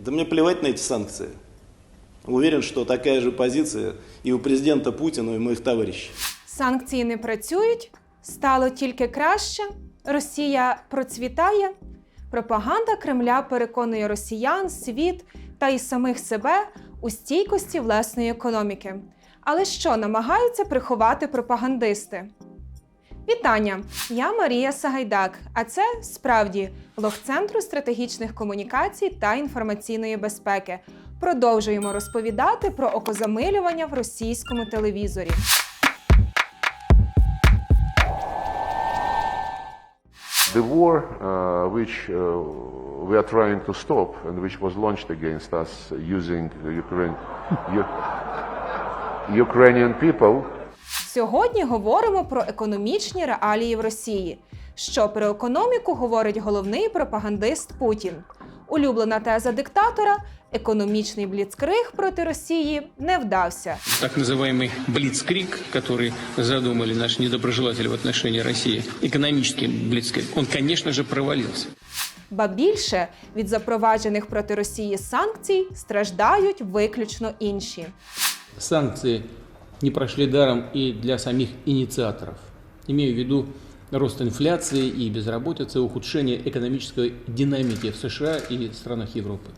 Да мне плевать на эти санкции. Уверен, что такая же позиция и у президента Путина, и моих товарищей. Санкції не працюють, стало тільки краще. Росія процвітає. Пропаганда Кремля переконує росіян, світ та й самих себе у стійкості власної економіки. Але що намагаються приховати пропагандисти? Вітання! Я Марія Сагайдак, а це справді лог Центру стратегічних комунікацій та інформаційної безпеки. Продовжуємо розповідати про окозамилювання в російському телевізорі. The war uh, which uh, we are trying to stop and which was launched against us using Ukraine, Ukrainian people Сьогодні говоримо про економічні реалії в Росії. Що про економіку говорить головний пропагандист Путін. Улюблена теза диктатора економічний бліцкриг проти Росії не вдався. так называемый блицкрик, который задумали наши недоброжелатели в отношении России, экономический блицкрик, он, конечно же, провалился. Ба більше від запроваджених проти Росії санкцій страждають виключно інші. санкции не прошли даром и для самих инициаторов. Имею в виду рост инфляции и безработицы, ухудшение экономической динамики в США и странах Европы.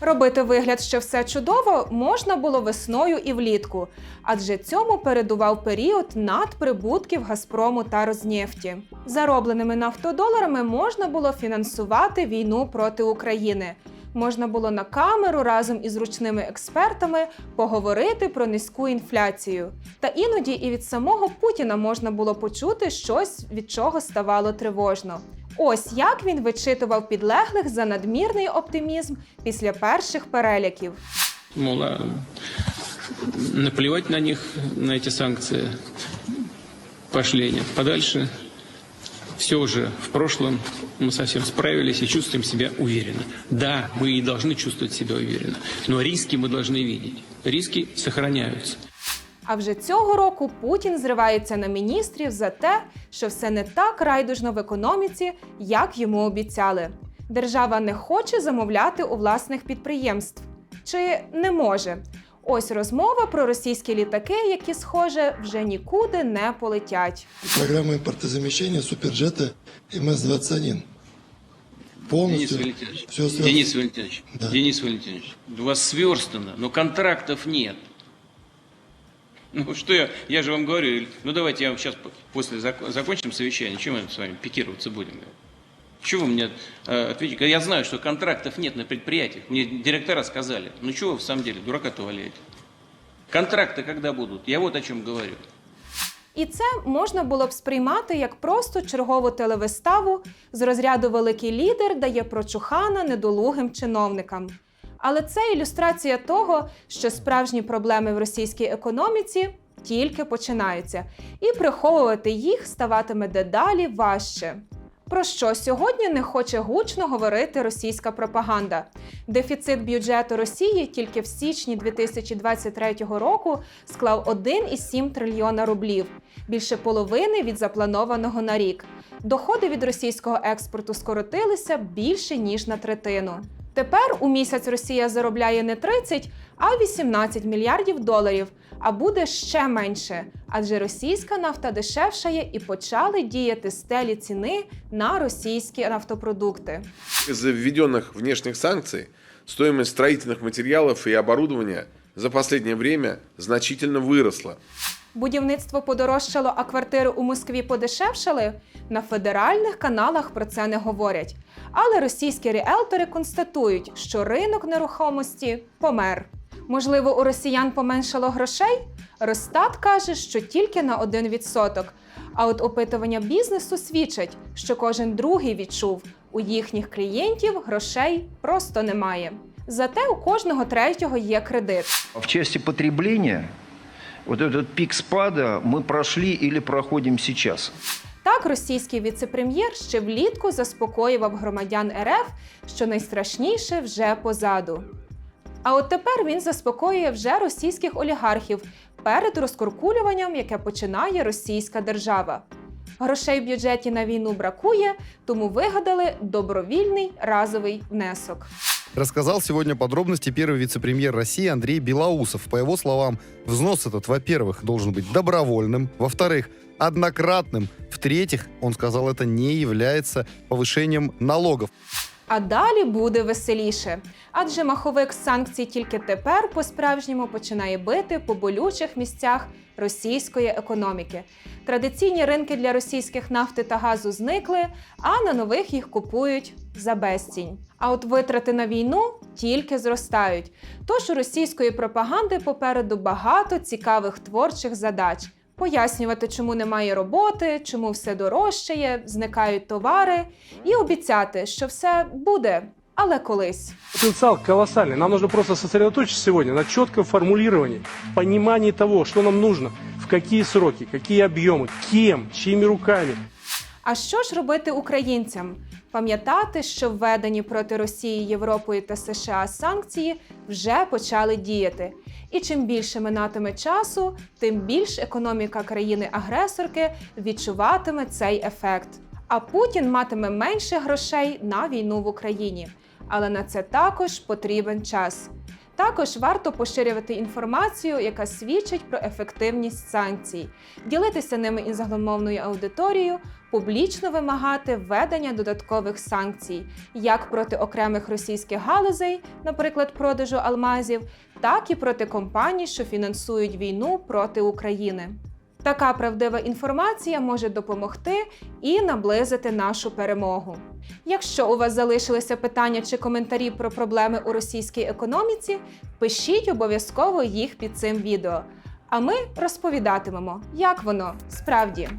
Робити вигляд, що все чудово, можна було весною і влітку, адже цьому передував період надприбутків Газпрому та Рознефті. Заробленими нафтодоларами можна було фінансувати війну проти України. Можна було на камеру разом із ручними експертами поговорити про низьку інфляцію. Та іноді і від самого Путіна можна було почути щось, від чого ставало тривожно. Ось як він вичитував підлеглих за надмірний оптимізм після перших переляків. Мол, а, наплевать на них, на эти санкции, пошли они подальше. Все уже в прошлом, мы совсем справились и чувствуем себя уверенно. Да, мы и должны чувствовать себя уверенно, но риски мы должны видеть. Риски сохраняются. А вже цього року Путін зривається на міністрів за те, що все не так райдужно в економіці, як йому обіцяли. Держава не хоче замовляти у власних підприємств чи не може. Ось розмова про російські літаки, які, схоже, вже нікуди не полетять. Программа импортозамещения суперджета МС-21. Денис Валентинович, все Денис Валентинович, Да. Денис Валентинович, у вас сверстано, но контрактов нет. Ну что я, я же вам говорю, ну давайте я вам сейчас после зак- закончим совещание, чем мы с вами пикироваться будем? Чего вы мне э, ответите? Я знаю, что контрактов нет на предприятиях. Мне директора сказали. Ну чего вы в самом деле, дурака-то валяете? Контракты когда будут? Я вот о чем говорю. І це можна було б сприймати як просто чергову телевиставу з розряду великий лідер дає прочухана недолугим чиновникам. Але це ілюстрація того, що справжні проблеми в російській економіці тільки починаються, і приховувати їх ставатиме дедалі важче. Про що сьогодні не хоче гучно говорити російська пропаганда? Дефіцит бюджету Росії тільки в січні 2023 року склав 1,7 трильйона рублів, більше половини від запланованого на рік. Доходи від російського експорту скоротилися більше ніж на третину. Тепер у місяць Росія заробляє не 30, а 18 мільярдів доларів, а буде ще менше, адже російська нафта дешевшає і почали діяти стелі ціни на російські нафтопродукти. Из-за введенных внешних санкций стоимость строительных материалов и оборудования за последнее время значительно выросла. Будівництво подорожчало, а квартири у Москві подешевшали. На федеральних каналах про це не говорять. Але російські ріелтори констатують, що ринок нерухомості помер. Можливо, у росіян поменшало грошей? Росстат каже, що тільки на 1%. А от опитування бізнесу свідчать, що кожен другий відчув, у їхніх клієнтів грошей просто немає. Зате у кожного третього є кредит. В части потребления вот этот пик спада мы прошли или проходим сейчас. Так, російський віцепрем'єр ще влітку заспокоював громадян РФ, що найстрашніше вже позаду. А от тепер він заспокоює вже російських олігархів перед розкуркулюванням, яке починає російська держава. Грошей в бюджеті на війну бракує, тому вигадали добровільний разовий внесок рассказал сегодня подробности первый вице-премьер России Андрей Белоусов. По его словам, взнос этот, во-первых, должен быть добровольным, во-вторых, однократным, в-третьих, он сказал, это не является повышением налогов. А далі буде веселіше. Адже маховик санкцій тільки тепер по-справжньому починає бити по болючих місцях російської економіки. Традиційні ринки для російських нафти та газу зникли, а на нових їх купують за безцінь. А от витрати на війну тільки зростають. Тож у російської пропаганди попереду багато цікавих творчих задач. Пояснювати, чому немає роботи, чому все дорожчає, зникають товари, і обіцяти, що все буде, але колись. Потенциал колоссальный. Нам нужно просто сосредоточиться сегодня на четком формулировании, понимании того, что нам в какие сроки, какие объемы, кем, чьими руками. А що ж робити українцям? Пам'ятати, що введені проти Росії, Європою та США санкції вже почали діяти. І чим більше минатиме часу, тим більш економіка країни-агресорки відчуватиме цей ефект. А Путін матиме менше грошей на війну в Україні. Але на це також потрібен час. Також варто поширювати інформацію, яка свідчить про ефективність санкцій, ділитися ними із загломовною аудиторією, публічно вимагати введення додаткових санкцій як проти окремих російських галузей, наприклад, продажу алмазів, так і проти компаній, що фінансують війну проти України. Така правдива інформація може допомогти і наблизити нашу перемогу. Якщо у вас залишилися питання чи коментарі про проблеми у російській економіці, пишіть обов'язково їх під цим відео. А ми розповідатимемо, як воно справді.